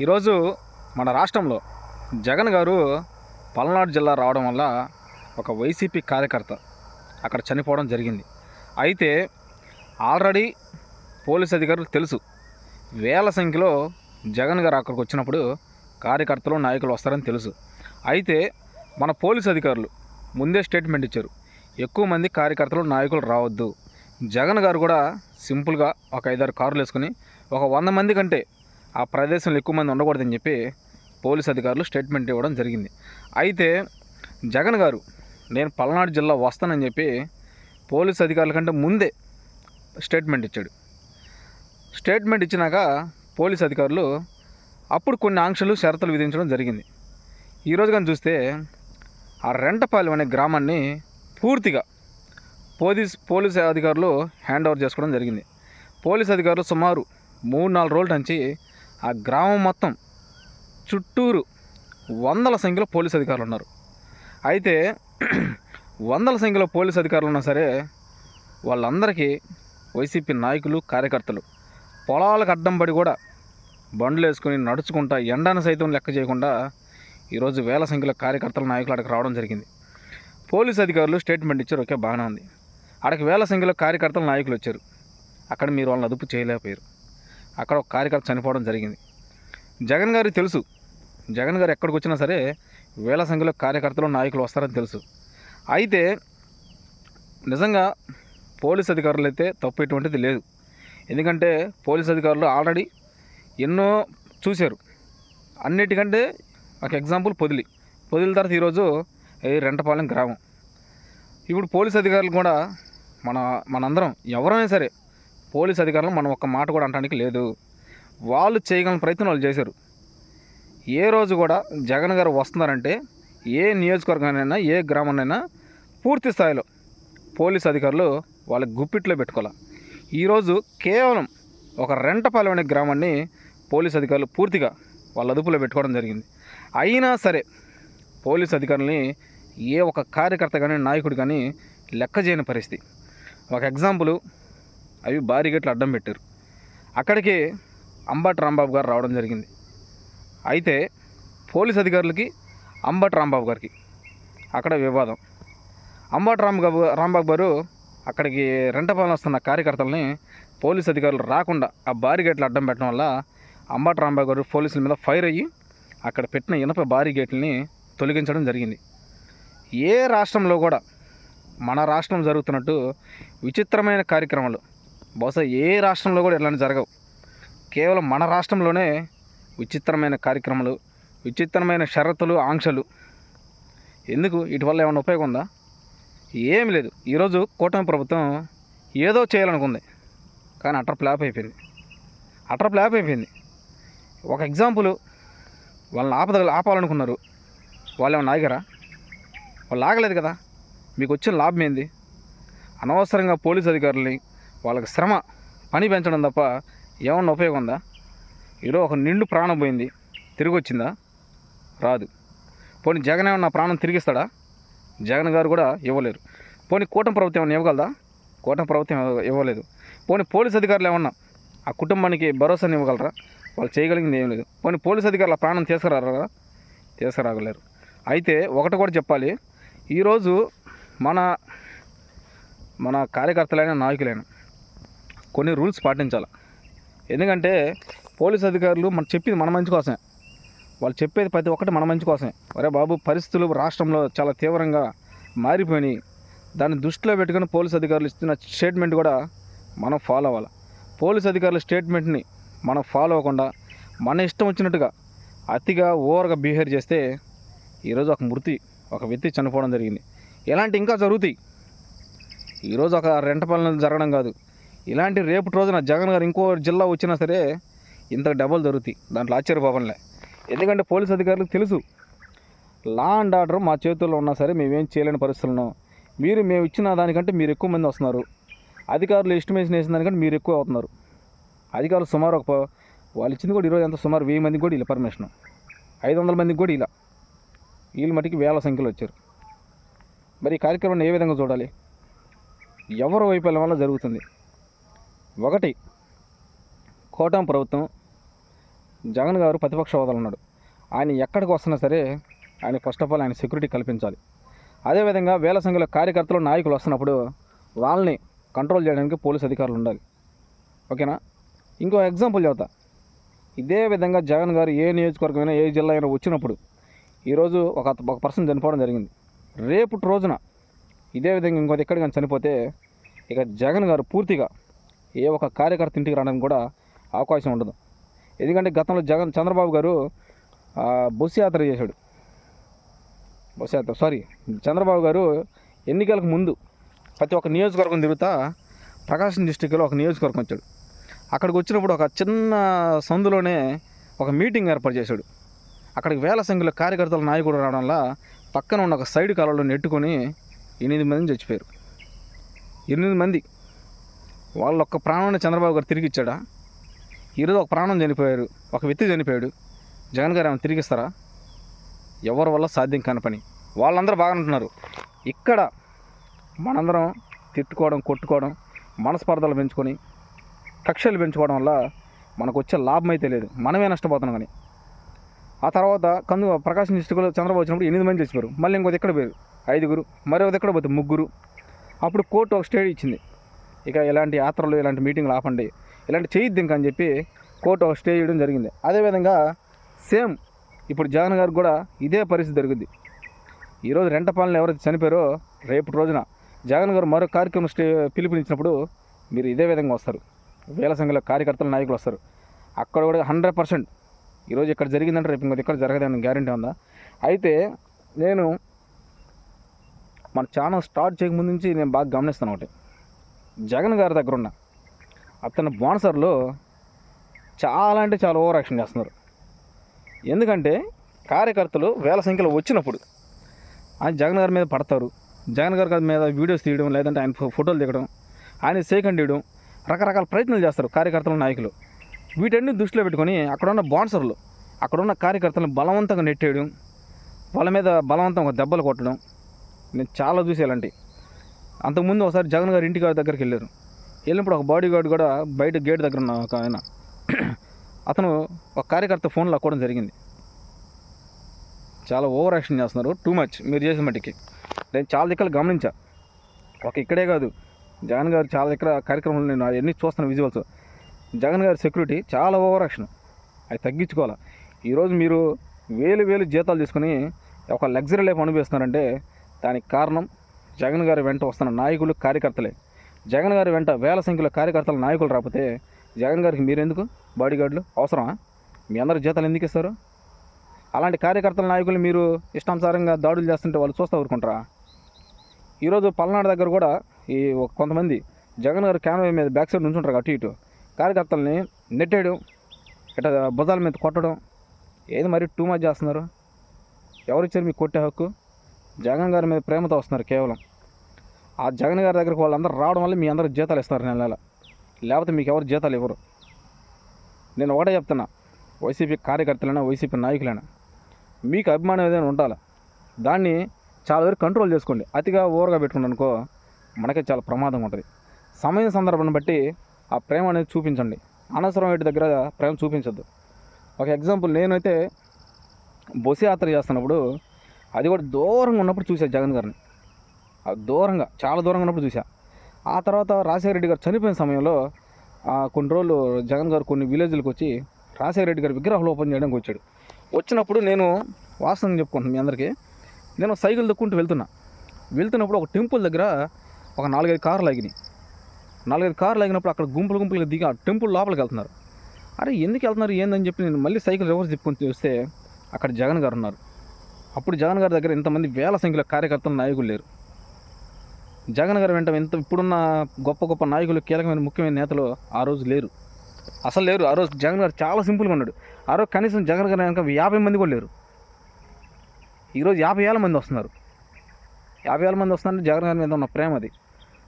ఈరోజు మన రాష్ట్రంలో జగన్ గారు పల్నాడు జిల్లా రావడం వల్ల ఒక వైసీపీ కార్యకర్త అక్కడ చనిపోవడం జరిగింది. అయితే ఆల్రెడీ పోలీస్ అధికారులు తెలుసు వేల సంఖ్యలో జగన్ గారు అక్కడికి వచ్చినప్పుడు కార్యకర్తలు నాయకులు వస్తారని తెలుసు. అయితే మన పోలీస్ అధికారులు ముందే స్టేట్మెంట్ ఇచ్చారు ఎక్కువ మంది కార్యకర్తలు నాయకులు రావద్దు. జగన్ గారు కూడా సింపుల్గా ఒక ఐదారు కార్లు వేసుకుని ఒక వంద మంది కంటే ఆ ప్రదేశంలో ఎక్కువ మంది ఉండకూడదని చెప్పి పోలీస్ అధికారులు స్టేట్మెంట్ ఇవ్వడం జరిగింది. అయితే జగన్ గారు నేను పల్నాడు జిల్లా వస్తానని చెప్పి పోలీస్ అధికారుల కంటే ముందే స్టేట్మెంట్ ఇచ్చాడు. స్టేట్మెంట్ ఇచ్చినాక పోలీస్ అధికారులు అప్పుడు కొన్ని ఆంక్షలు షరతులు విధించడం జరిగింది. ఈరోజు కానీ చూస్తే ఆ రెంటపాలెం అనే గ్రామాన్ని పూర్తిగా పోలీస్ పోలీస్ అధికారులు హ్యాండ్ ఓవర్ చేసుకోవడం జరిగింది. పోలీస్ అధికారులు సుమారు మూడు నాలుగు రోజుల నుంచి ఆ గ్రామం మొత్తం చుట్టూరు వందల సంఖ్యలో పోలీస్ అధికారులు ఉన్నారు. అయితే వందల సంఖ్యలో పోలీస్ అధికారులు ఉన్నా సరే వాళ్ళందరికీ వైసీపీ నాయకులు కార్యకర్తలు పొలాలకు అడ్డం పడి కూడా బండ్లు వేసుకొని నడుచుకుంటా ఎండాను సైతం లెక్క చేయకుండా ఈరోజు వేల సంఖ్యలో కార్యకర్తల నాయకులు అక్కడికి రావడం జరిగింది. పోలీస్ అధికారులు స్టేట్మెంట్ ఇచ్చారు ఓకే బాగానే ఉంది. అక్కడికి వేల సంఖ్యలో కార్యకర్తల నాయకులు వచ్చారు. అక్కడ మీరు వాళ్ళని అదుపు చేయలేకపోయారు. అక్కడ ఒక కార్యకర్త చనిపోవడం జరిగింది. జగన్ గారికి తెలుసు. జగన్ గారు ఎక్కడికి వచ్చినా సరే వేల సంఖ్యలో కార్యకర్తలు నాయకులు వస్తారని తెలుసు. అయితే నిజంగా పోలీస్ అధికారులు అయితే తప్పు ఎటువంటిది లేదు. ఎందుకంటే పోలీస్ అధికారులు ఆల్రెడీ ఎన్నో చూశారు. అన్నిటికంటే ఒక ఎగ్జాంపుల్ పొదిలి. పొదిలి తర్వాత ఈరోజు రెంటపాలెం గ్రామం. ఇప్పుడు పోలీస్ అధికారులు కూడా మన మనందరం ఎవరైనా సరే పోలీస్ అధికారులు మనం ఒక్క మాట కూడా అనడానికి లేదు. వాళ్ళు చేయగల ప్రయత్నం వాళ్ళు చేశారు. ఏ రోజు కూడా జగన్ గారు వస్తున్నారంటే ఏ నియోజకవర్గానైనా ఏ గ్రామాన్నైనా పూర్తి స్థాయిలో పోలీస్ అధికారులు వాళ్ళ గుప్పిట్లో పెట్టుకోవాలి. ఈరోజు కేవలం ఒక రెంటపాలెం అనే గ్రామాన్ని పోలీస్ అధికారులు పూర్తిగా వాళ్ళ అదుపులో పెట్టుకోవడం జరిగింది. అయినా సరే పోలీస్ అధికారులని ఏ ఒక కార్యకర్త కానీ నాయకుడు కానీ లెక్క చేయని పరిస్థితి. ఒక ఎగ్జాంపుల్ అవి భారీ గేట్లు అడ్డం పెట్టారు. అక్కడికి అంబట్ రాంబాబు గారు రావడం జరిగింది. అయితే పోలీస్ అధికారులకి అంబట్ రాంబాబు గారికి అక్కడ వివాదం. అంబట్ రాంబాబు రాంబాబు గారు అక్కడికి రెంటపాలన వస్తున్న కార్యకర్తలని పోలీస్ అధికారులు రాకుండా ఆ భారీ గేట్లు అడ్డం పెట్టడం వల్ల అంబట్ రాంబాబు గారు పోలీసుల మీద ఫైర్ అయ్యి అక్కడ పెట్టిన ఇనప భారీ గేట్లని తొలగించడం జరిగింది. ఏ రాష్ట్రంలో కూడా మన రాష్ట్రం జరుగుతున్నట్టు విచిత్రమైన కార్యక్రమాలు బహుశా ఏ రాష్ట్రంలో కూడా ఇలాంటి జరగవు. కేవలం మన రాష్ట్రంలోనే విచిత్రమైన కార్యక్రమాలు విచిత్రమైన షరతులు ఆంక్షలు. ఎందుకు? వీటి వల్ల ఏమైనా ఉపయోగం ఉందా? ఏమి లేదు. ఈరోజు కూటమి ప్రభుత్వం ఏదో చేయాలనుకుంది. కానీ అటర్ ఫ్లాప్ అయిపోయింది. అటర్ ఫ్లాప్ అయిపోయింది. ఒక ఎగ్జాంపుల్ వాళ్ళని ఆపద ఆపాలనుకున్నారు. వాళ్ళు ఏమైనా ఆగారా? వాళ్ళు ఆగలేదు కదా. మీకు వచ్చిన లాభం ఏంది? అనవసరంగా పోలీస్ అధికారులని వాళ్ళకి శ్రమ పని పెంచడం తప్ప ఏమన్నా ఉపయోగం ఉందా? ఈరోజు ఒక నిండు ప్రాణం పోయింది తిరిగి వచ్చిందా రాదు. పోనీ జగన్ ఏమన్నా ప్రాణం తిరిగిస్తాడా? జగన్ గారు కూడా ఇవ్వలేరు. పోనీ కూటమి ప్రభుత్వం ఏమన్నా ఇవ్వగలదా? కూటమి ప్రభుత్వం ఇవ్వలేదు. పోనీ పోలీస్ అధికారులు ఏమన్నా ఆ కుటుంబానికి భరోసాని ఇవ్వగలరా? వాళ్ళు చేయగలిగింది ఏం లేదు. పోనీ పోలీస్ అధికారుల ప్రాణం తీసుకురారా? తీసుకురాగలేరు. అయితే ఒకటి కూడా చెప్పాలి. ఈరోజు మన మన కార్యకర్తలైన నాయకులైన కొన్ని రూల్స్ పాటించాలి. ఎందుకంటే పోలీస్ అధికారులు మనం చెప్పింది మన మంచి కోసమే. వాళ్ళు చెప్పేది ప్రతి ఒక్కటి మన మంచి కోసమే. ఒరే బాబు పరిస్థితులు రాష్ట్రంలో చాలా తీవ్రంగా మారిపోయినాయి. దాన్ని దృష్టిలో పెట్టుకుని పోలీస్ అధికారులు ఇస్తున్న స్టేట్మెంట్ కూడా మనం ఫాలో అవ్వాలి. పోలీస్ అధికారుల స్టేట్మెంట్ని మనం ఫాలో అవ్వకుండా మన ఇష్టం వచ్చినట్టుగా అతిగా ఓవర్గా బిహేవ్ చేస్తే ఈరోజు ఒక మృతి ఒక వ్యక్తి చనిపోవడం జరిగింది. ఇలాంటి ఇంకా జరుగుతాయి. ఈరోజు ఒక రెంట పనులు జరగడం కాదు. ఇలాంటి రేపు రోజున జగన్ గారు ఇంకో జిల్లా వచ్చినా సరే ఇంత డబ్బులు దొరుకుతాయి. దాంట్లో ఆశ్చర్యపోవడంలే ఎందుకంటే పోలీస్ అధికారులకు తెలుసు. లా అండ్ ఆర్డర్ మా చేతుల్లో ఉన్నా సరే మేమేం చేయలేని పరిస్థితుల్లో మీరు మేము ఇచ్చిన దానికంటే మీరు ఎక్కువ మంది వస్తున్నారు. అధికారులు ఎస్టిమేషన్ వేసిన దానికంటే మీరు ఎక్కువ అవుతున్నారు. అధికారులు సుమారు ఒక వాళ్ళు ఇచ్చింది కూడా ఈరోజు ఎంత సుమారు వెయ్యి మందికి కూడా ఇలా పర్మిషన్ ఐదు వందల మందికి కూడా ఇలా. వీళ్ళు మటుకి వేల సంఖ్యలో వచ్చారు. మరి ఈ కార్యక్రమాన్ని ఏ విధంగా చూడాలి? ఎవరు వైఫల్యం వల్ల జరుగుతుంది? ఒకటి కోటం ప్రభుత్వం జగన్ గారు ప్రతిపక్ష హోదాలు ఉన్నాడు. ఆయన ఎక్కడికి వస్తున్నా సరే ఆయన ఫస్ట్ ఆఫ్ ఆల్ ఆయన సెక్యూరిటీ కల్పించాలి. అదేవిధంగా వేల సంఖ్యలో కార్యకర్తలు నాయకులు వస్తున్నప్పుడు వాళ్ళని కంట్రోల్ చేయడానికి పోలీస్ అధికారులు ఉండాలి. ఓకేనా? ఇంకో ఎగ్జాంపుల్ చెబుతా ఇదే విధంగా జగన్ గారు ఏ నియోజకవర్గమైనా ఏ జిల్లా అయినా వచ్చినప్పుడు ఈరోజు ఒక ఒక పర్సన్ చనిపోవడం జరిగింది. రేపు రోజున ఇదే విధంగా ఇంకోటి ఎక్కడికైనా కానీ చనిపోతే ఇక జగన్ గారు పూర్తిగా ఏ ఒక కార్యకర్త ఇంటికి రావడానికి కూడా అవకాశం ఉండదు. ఎందుకంటే గతంలో జగన్ చంద్రబాబు గారు బస్సు యాత్ర చేశాడు. బస్సు యాత్ర సారీ చంద్రబాబు గారు ఎన్నికలకు ముందు ప్రతి ఒక్క నియోజకవర్గం తిరుగుతా ప్రకాశం డిస్టిక్లో ఒక నియోజకవర్గం వచ్చాడు. అక్కడికి వచ్చినప్పుడు ఒక చిన్న సందులోనే ఒక మీటింగ్ ఏర్పాటు చేశాడు. అక్కడికి వేల సంఖ్యలో కార్యకర్తల నాయకుడు రావడం వల్ల పక్కన ఉన్న ఒక సైడ్ కాలంలో నెట్టుకొని ఎనిమిది మంది చచ్చిపోయారు. ఎనిమిది మంది వాళ్ళ ఒక్క ప్రాణాన్ని చంద్రబాబు గారు తిరిగి ఇచ్చాడా ఈరోజు ఒక ప్రాణం చనిపోయారు ఒక వ్యక్తి చనిపోయాడు. జగన్ గారు ఏమైనా తిరిగిస్తారా? ఎవరి వల్ల సాధ్యం కాని పని. వాళ్ళందరూ బాగా ఉంటున్నారు ఇక్కడ మనందరం తిట్టుకోవడం కొట్టుకోవడం మనస్పర్ధలు పెంచుకొని కక్షలు పెంచుకోవడం వల్ల మనకు వచ్చే లాభం అయితే లేదు. మనమే నష్టపోతున్నాం కానీ. ఆ తర్వాత కందు ప్రకాశం డిస్టిక్లో చంద్రబాబు వచ్చినప్పుడు ఎనిమిది మంది చచ్చిపోయారు. మళ్ళీ ఇంకొక ఎక్కడ పోయారు? ఐదుగురు మరో ఎక్కడ పోతే ముగ్గురు. అప్పుడు కోర్టు ఒక స్టేట్ ఇచ్చింది. ఇక ఇలాంటి యాత్రలు ఇలాంటి మీటింగ్లు ఆపండి. ఇలాంటి చేయొద్దు ఇంకా అని చెప్పి కోర్టు ఒక స్టే చేయడం జరిగింది. అదేవిధంగా సేమ్ ఇప్పుడు జగన్ గారికి కూడా ఇదే పరిస్థితి జరుగుద్ది ఈరోజు రెంటపాలన ఎవరైతే చనిపోయారో రేపు రోజున జగన్ గారు మరో కార్యక్రమం స్టే పిలుపునిచ్చినప్పుడు మీరు ఇదే విధంగా వస్తారు. వేల సంఖ్యలో కార్యకర్తల నాయకులు వస్తారు. అక్కడ కూడా హండ్రెడ్ పర్సెంట్ ఈరోజు ఇక్కడ జరిగిందంటే రేపు ఇంకొక ఇక్కడ జరగదని గ్యారంటీ ఉందా? అయితే నేను మన ఛానల్ స్టార్ట్ చేయకముందు నుంచి నేను బాగా గమనిస్తాను ఒకటి. జగన్ గారి దగ్గర ఉన్న అతని బాన్సర్లు చాలా అంటే చాలా ఓవర్ యాక్షన్ చేస్తున్నారు. ఎందుకంటే కార్యకర్తలు వేల సంఖ్యలో వచ్చినప్పుడు ఆయన జగన్ గారి మీద పడతారు. జగన్ గారి మీద వీడియోస్ తీయడం లేదంటే ఆయన ఫోటోలు దిగడం ఆయన సేకండ్ ఇవ్వడం రకరకాల ప్రయత్నాలు చేస్తారు కార్యకర్తలు నాయకులు. వీటన్ని దృష్టిలో పెట్టుకొని అక్కడ ఉన్న బాన్సర్లు అక్కడ ఉన్న కార్యకర్తలను బలవంతంగా నెట్టేయడం వాళ్ళ మీద బలవంతంగా దెబ్బలు కొట్టడం నేను చాలా చూసి ఇలాంటివి అంతకుముందు ఒకసారి జగన్ గారి ఇంటి గారి దగ్గరికి వెళ్ళారు. వెళ్ళినప్పుడు ఒక బాడీ గార్డ్ కూడా బయట గేట్ దగ్గర ఉన్న ఒక ఆయన అతను ఒక కార్యకర్త ఫోన్ లాక్కోవడం జరిగింది. చాలా ఓవర్ యాక్షన్ చేస్తున్నారు. టూ మచ్ మీరు చేసిన మట్టికి నేను చాలా దగ్గర గమనించా. ఒక ఇక్కడే కాదు. జగన్ గారు చాలా దగ్గర కార్యక్రమాలు నేను అవన్నీ చూస్తాను విజువల్స్ జగన్ గారి సెక్యూరిటీ చాలా ఓవర్ యాక్షన్ అది తగ్గించుకోవాలి? ఈరోజు మీరు వేలు వేలు జీతాలు తీసుకుని ఒక లగ్జరీ లైఫ్ అనుభవిస్తున్నారంటే దానికి కారణం జగన్ గారి వెంట వస్తున్న నాయకులు కార్యకర్తలే. జగన్ గారి వెంట వేల సంఖ్యలో కార్యకర్తల నాయకులు రాకపోతే జగన్ గారికి మీరెందుకు? బాడీగార్డులు? అవసరమా? మీ అందరు జీతాలు ఎందుకు ఇస్తారు? అలాంటి కార్యకర్తల నాయకులు మీరు ఇష్టానుసారంగా దాడులు చేస్తుంటే వాళ్ళు చూస్తూ ఊరుకుంటారా? ఈరోజు పల్నాడు దగ్గర కూడా ఈ కొంతమంది జగన్ గారు క్యాన్వే మీద బ్యాక్ సైడ్ నుంచుంటారు అటు ఇటు. కార్యకర్తల్ని నెట్టేయడం ఇట భుజాల మీద కొట్టడం ఏది మరి టూ మచ్ చేస్తున్నారు? ఎవరిచ్చారు మీకు కొట్టే హక్కు? జగన్ గారి మీద ప్రేమతో వస్తున్నారు కేవలం. ఆ జగన్ గారి దగ్గరికి వాళ్ళందరూ రావడం వల్ల మీ అందరూ జీతాలు ఇస్తారు నెల నెల. లేకపోతే మీకు ఎవరు జీతాలు ఇవ్వరు. నేను ఒకటే చెప్తున్నా వైసీపీ కార్యకర్తలైనా వైసీపీ నాయకులైనా మీకు అభిమానం ఏదైనా ఉండాలి? దాన్ని చాలా వరకు కంట్రోల్ చేసుకోండి. అతిగా ఓవర్గా పెట్టుకున్నాను అనుకో మనకే చాలా ప్రమాదం ఉంటుంది. సమయం సందర్భాన్ని బట్టి ఆ ప్రేమ అనేది చూపించండి. అనవసరం వీటి దగ్గర ప్రేమ చూపించద్దు. ఒక ఎగ్జాంపుల్ నేనైతే బస్సు యాత్ర చేస్తున్నప్పుడు అది కూడా దూరంగా ఉన్నప్పుడు చూసా జగన్ గారిని. దూరంగా చాలా దూరంగా ఉన్నప్పుడు చూసా. ఆ తర్వాత రాజశేఖర రెడ్డి గారు చనిపోయిన సమయంలో ఆ, కొన్ని రోజులు జగన్ గారు కొన్ని విలేజ్లకు వచ్చి రాజశేఖర రెడ్డి గారి విగ్రహాలు ఓపెన్ చేయడానికి వచ్చాడు. వచ్చినప్పుడు నేను వాస్తవం చెప్పుకుంటున్నాను మీ అందరికీ నేను సైకిల్ దక్కుంటూ వెళ్తున్నా. వెళ్తున్నప్పుడు ఒక టెంపుల్ దగ్గర ఒక నాలుగైదు కార్లు ఆగినాయి. నాలుగైదు కార్లు ఆగినప్పుడు అక్కడ గుంపులు గుంపులుగా దిగి ఆ టెంపుల్ లోపలికి వెళ్తున్నారు. అరే ఎందుకు వెళ్తున్నారు? ఏందని చెప్పి నేను మళ్ళీ సైకిల్ రివర్స్ తిప్పుకొని చూస్తే అక్కడ జగన్ గారు ఉన్నారు. అప్పుడు జగన్ గారి దగ్గర ఇంతమంది వేల సంఖ్యలో కార్యకర్తలు నాయకులు లేరు. జగన్ గారు వెంట ఇంత ఇప్పుడున్న గొప్ప గొప్ప నాయకులు కీలకమైన ముఖ్యమైన నేతలు ఆ రోజు లేరు. అసలు లేరు. ఆ రోజు జగన్ గారు చాలా సింపుల్గా ఉన్నాడు. ఆ రోజు కనీసం జగన్ గారు వెనక యాభై మంది కూడా లేరు. ఈరోజు యాభై వేల మంది వస్తున్నారు. యాభై వేల మంది వస్తున్నారంటే జగన్ గారి మీద ఉన్న ప్రేమ అది.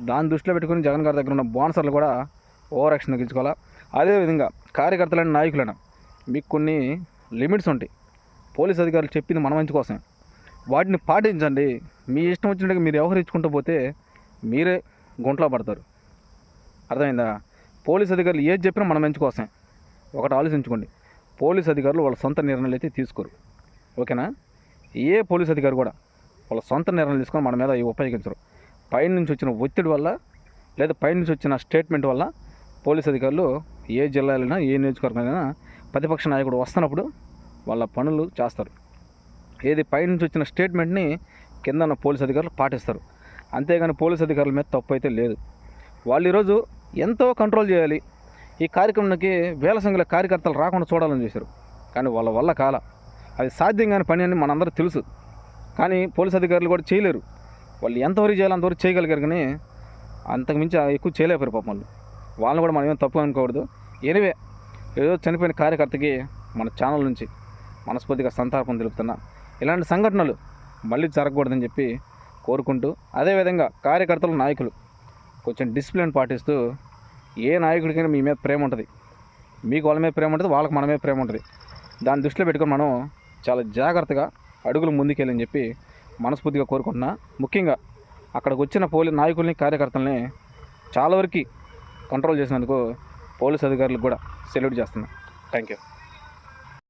దాన్ని దృష్టిలో పెట్టుకుని జగన్ గారి దగ్గర ఉన్న బోనసర్లు కూడా ఓవర్ యాక్షన్ తగ్గించుకోవాలా? అదేవిధంగా కార్యకర్తలైన నాయకులైన మీకు కొన్ని లిమిట్స్ ఉంటాయి. పోలీస్ అధికారులు చెప్పింది మన మంచి కోసం వాటిని పాటించండి. మీ ఇష్టం వచ్చినట్టుగా మీరు వ్యవహరించుకుంటూ పోతే మీరే గుంట్లో పడతారు. అర్థమైందా? పోలీస్ అధికారులు ఏది చెప్పినా మన మంచి కోసం ఒకటి ఆలోచించుకోండి. పోలీస్ అధికారులు వాళ్ళ సొంత నిర్ణయాలు అయితే తీసుకోరు. ఓకేనా? ఏ పోలీస్ అధికారి కూడా వాళ్ళ సొంత నిర్ణయాలు తీసుకొని మన మీద ఉపయోగించరు. పైన నుంచి వచ్చిన ఒత్తిడి వల్ల లేదా పైన నుంచి వచ్చిన స్టేట్మెంట్ వల్ల పోలీస్ అధికారులు ఏ జిల్లాలైనా ఏ నియోజకవర్గమైనా ప్రతిపక్ష నాయకుడు వస్తున్నప్పుడు వాళ్ళ పనులు చేస్తారు. ఏది పైనుంచి వచ్చిన స్టేట్మెంట్ని కింద ఉన్న పోలీస్ అధికారులు పాటిస్తారు. అంతేగాని పోలీస్ అధికారుల మీద తప్పు అయితే లేదు. వాళ్ళు ఈరోజు ఎంతో కంట్రోల్ చేయాలి. ఈ కార్యక్రమానికి వేల సంఖ్యలో కార్యకర్తలు రాకుండా చూడాలని చేశారు. కానీ వాళ్ళ వల్ల కాల. అది సాధ్యం కాని పని అని మనందరూ తెలుసు. కానీ పోలీస్ అధికారులు కూడా చేయలేరు. వాళ్ళు ఎంతవరకు చేయాలో అంతవరకు చేయగలిగారు కానీ అంతకు మించి ఎక్కువ చేయలేకపోయారు పాపం వాళ్ళు. వాళ్ళని కూడా మనం ఏం తప్పు అనుకోకూడదు. ఎనివే ఏదో చనిపోయిన కార్యకర్తకి మన ఛానల్ నుంచి మనస్ఫూర్తిగా సంతాపం తెలుపుతున్నా. ఇలాంటి సంఘటనలు మళ్ళీ జరగకూడదని చెప్పి కోరుకుంటూ అదేవిధంగా కార్యకర్తలు నాయకులు కొంచెం డిసిప్లిన్ పాటిస్తూ ఏ నాయకుడికైనా మీ మీద ప్రేమ ఉంటుంది. మీకు వాళ్ళ మీద ప్రేమ ఉంటుంది వాళ్ళకి మన మీద ప్రేమ ఉంటుంది. దాన్ని దృష్టిలో పెట్టుకొని మనం చాలా జాగ్రత్తగా అడుగులు ముందుకెళ్ళని చెప్పి మనస్ఫూర్తిగా కోరుకుంటున్నా. ముఖ్యంగా అక్కడికి వచ్చిన పోలీ నాయకుల్ని కార్యకర్తల్ని చాలా వరకు కంట్రోల్ చేసినందుకు పోలీస్ అధికారులకు కూడా సెల్యూట్ చేస్తున్నా. Thank you.